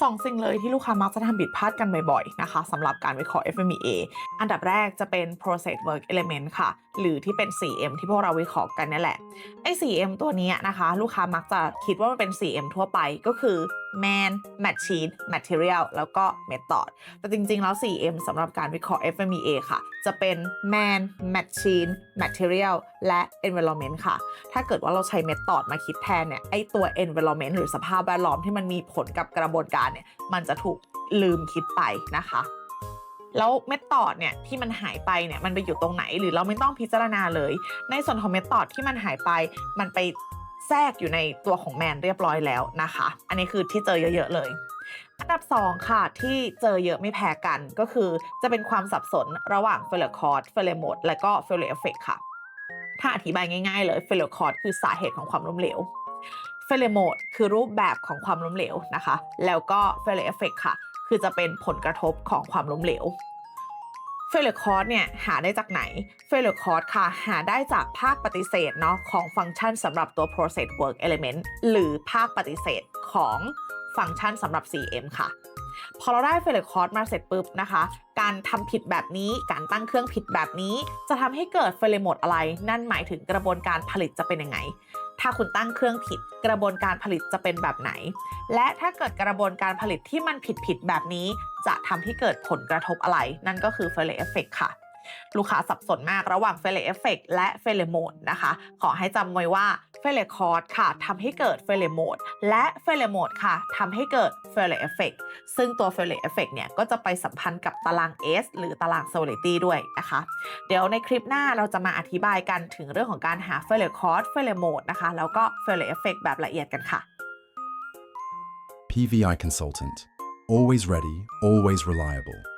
สองสิ่งเลยที่ลูกค้ามักจะทำบิดพลาดกันบ่อยๆนะคะสำหรับการวิเคราะห์ FMEA อันดับแรกจะเป็น process work element ค่ะ หรือที่เป็น 4M ที่พวกเราวิเคราะห์กันนี่แหละไอ้ 4M ตัวนี้นะคะ ลูกค้ามักจะคิดว่ามันเป็น 4M ทั่วไปก็คือ man machine material แล้วก็ method แต่จริงๆ แล้ว 4M สำหรับการวิเคราะห์ FMEA ค่ะ จะเป็น man machine material และ environment ค่ะ ถ้าเกิดว่าเราใช้ method มาคิดแทนเนี่ย ไอตัว environment หรือสภาพแวดล้อมที่มันมีผลกับกระบวนการเนี่ย มันจะถูกลืมคิดไปนะคะแล้วเมธอดเนี่ยที่มันหายไปเนี่ยมันไปอยู่ตรงไหนหรือเราไม่ต้องพิจารณาเลย ในส่วนของเมธอดที่มันหายไปมันไป แทรกอยู่ในตัวของแมนเรียบร้อยแล้วนะคะ อันนี้คือที่เจอเยอะๆเลย อันดับ 2 ค่ะ ที่เจอเยอะไม่แพ้กันก็คือจะเป็นความสับสนระหว่างเฟลคอร์ดเฟลโมดและก็เฟลเอฟเฟกค่ะ ถ้าอธิบายง่ายๆเลยเฟลคอร์ดคือสาเหตุของความล้มเหลวเฟลโมดคือรูปแบบของความล้มเหลวนะคะ แล้วก็เฟลเอฟเฟกค่ะ คือจะเป็นผลกระทบของความล้มเหลว เฟลคอร์ดเนี่ยหาได้จากไหนเฟลคอร์ดค่ะ หาได้จากภาคปฏิเสธเนาะของฟังก์ชันสำหรับตัว process work element หรือภาคปฏิเสธของฟังก์ชันสำหรับ 4M ค่ะ พอเราได้เฟลคอร์ดมาเสร็จปุ๊บนะคะ การทำผิดแบบนี้การตั้งเครื่องผิดแบบนี้ จะทำให้เกิดเฟลโมดอะไร นั่นหมายถึงกระบวนการผลิตจะเป็นยังไง ถ้าคุณตั้งเครื่องผิดกระบวนการผลิตจะเป็นแบบไหน และถ้าเกิดกระบวนการผลิตที่มันผิดผิดแบบนี้ จะทำให้เกิดผลกระทบอะไร นั่นก็คือเฟลเอฟเฟกค่ะ ลูกค้าสับสนมากระหว่างเฟลเอฟเฟกและเฟลโมดนะคะ ขอให้จำไว้ว่าเฟลคอร์ดค่ะทำให้เกิดเฟลโมดและเฟลโมดค่ะทำให้เกิดเฟลเอฟเฟกซึ่งตัวเฟลเอฟเฟกเนี่ยก็จะไปสัมพันธ์กับตาราง S หรือตาราง Solidity ด้วยนะคะ เดี๋ยวในคลิปหน้าเราจะมาอธิบายกันถึงเรื่องของการหาเฟลคอร์ดเฟลโมดนะคะ แล้วก็เฟลเอฟเฟกแบบละเอียดกันค่ะ PVI Consultant. Always ready, always reliable.